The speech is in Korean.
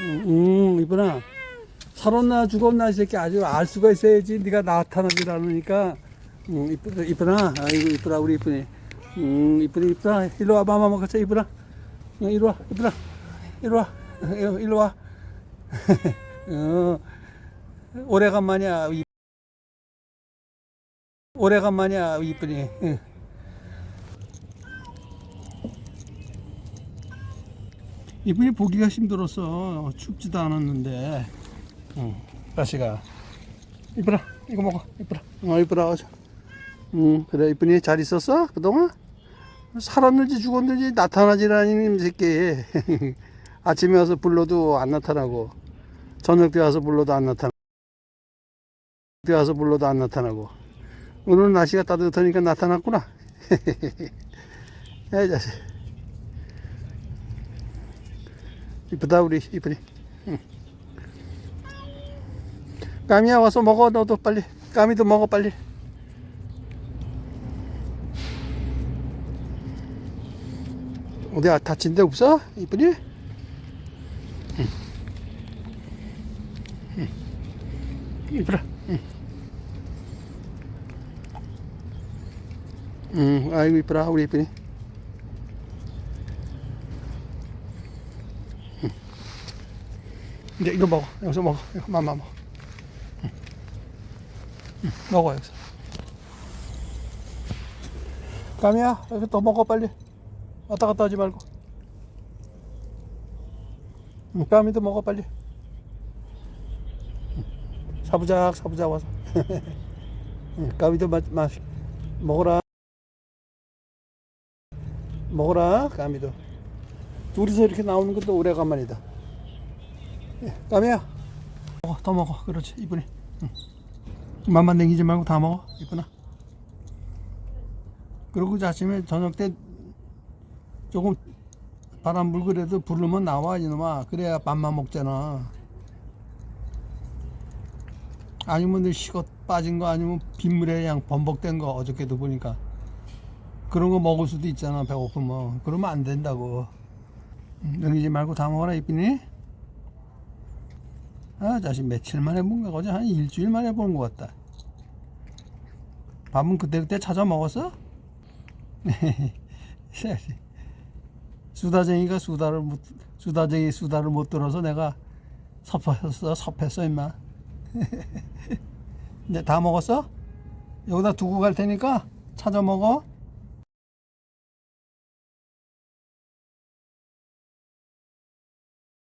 응, 응, 이쁘나. 살았나 죽었나 이 새끼 아주 알 수가 있어야지 네가 나타나질 않으니까. 응, 이쁘다 이쁘나 아이고 이쁘다 우리 이쁘니 응 이쁘니 이쁘다. 일로 와 마마 먹었어 이쁘나 응, 이리 와 이쁘나 이리 와. 어, 일로 와. 어, 오래간만이야 이- 오래간만이야 이쁘니 이분이 보기가 힘들었어. 춥지도 않았는데. 응. 다시가. 이쁘라. 이거 먹어. 이쁘라. 어, 이쁘라. 응. 그래. 이쁜이 잘 있었어? 그동안? 살았는지 죽었는지 나타나질 이 새끼. 아침에 와서 불러도 안 나타나고. 저녁 때 와서 불러도 안 나타나고. 때 와서 불러도 안 나타나고. 오늘은 날씨가 따뜻하니까 나타났구나. 야, 이 자식. 이쁘다 우리 이쁘니 응. 까미야 와서 먹어 너도 빨리 까미도 먹어 빨리 어디 아, 다친 데 없어? 이쁘니? 응. 응. 이쁘라 응. 응 아이고 이쁘라 우리 이쁘니 이제 이거 먹어. 여기서 먹어. 맘마 먹어. 응. 응, 먹어 여기서. 까미야 여기 더 먹어 빨리. 왔다 갔다 하지 말고. 응, 까미도 먹어 빨리. 응, 사부작 사부작 와서. 응, 까미도 마, 마, 먹어라. 먹어라 까미도. 둘이서 이렇게 나오는 것도 오래간만이다. 예, 까미야 먹어 더 먹어. 그렇지 이쁘니. 응. 맘만 남기지 말고 다 먹어 이쁘나? 그리고 아침에 저녁 때 조금 바람 불그래도 부르면 나와 이놈아. 그래야 밥만 먹잖아. 아니면 너 식어 빠진 거 아니면 빗물에 그냥 범벅된 거 어저께도 보니까. 그런 거 먹을 수도 있잖아 배고프면. 그러면 안 된다고. 응, 남기지 말고 다 먹어라 이쁘니 아, 자식 며칠 만에 본가 어제 한 일주일 만에 보는 것 같다. 밥은 그때그때 찾아 먹었어? 수다쟁이가 수다를 못, 수다쟁이 수다를 못 들어서 내가 섭했어, 섭했어, 임마. 이제 다 먹었어? 여기다 두고 갈 테니까 찾아 먹어.